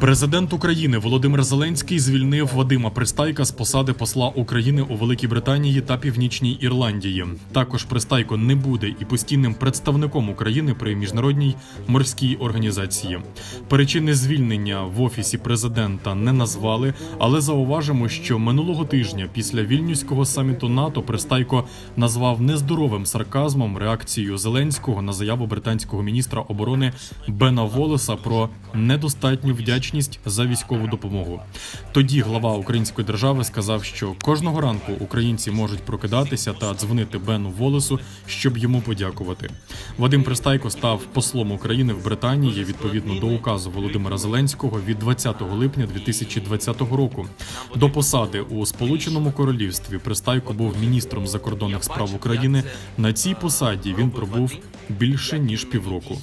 Президент України Володимир Зеленський звільнив Вадима Пристайка з посади посла України у Великій Британії та Північній Ірландії. Також Пристайко не буде і постійним представником України при міжнародній морській організації. Причини звільнення в офісі президента не назвали, але зауважимо, що минулого тижня після вільнюського саміту НАТО Пристайко назвав нездоровим сарказмом реакцію Зеленського на заяву британського міністра оборони Бена Волеса про недостатню вдячність за військову допомогу. Тоді глава української держави сказав, що кожного ранку українці можуть прокидатися та дзвонити Бену Волесу, щоб йому подякувати. Вадим Пристайко став послом України в Британії відповідно до указу Володимира Зеленського від 20 липня 2020 року. До посади у Сполученому Королівстві Пристайко був міністром закордонних справ України. На цій посаді він пробув більше ніж півроку.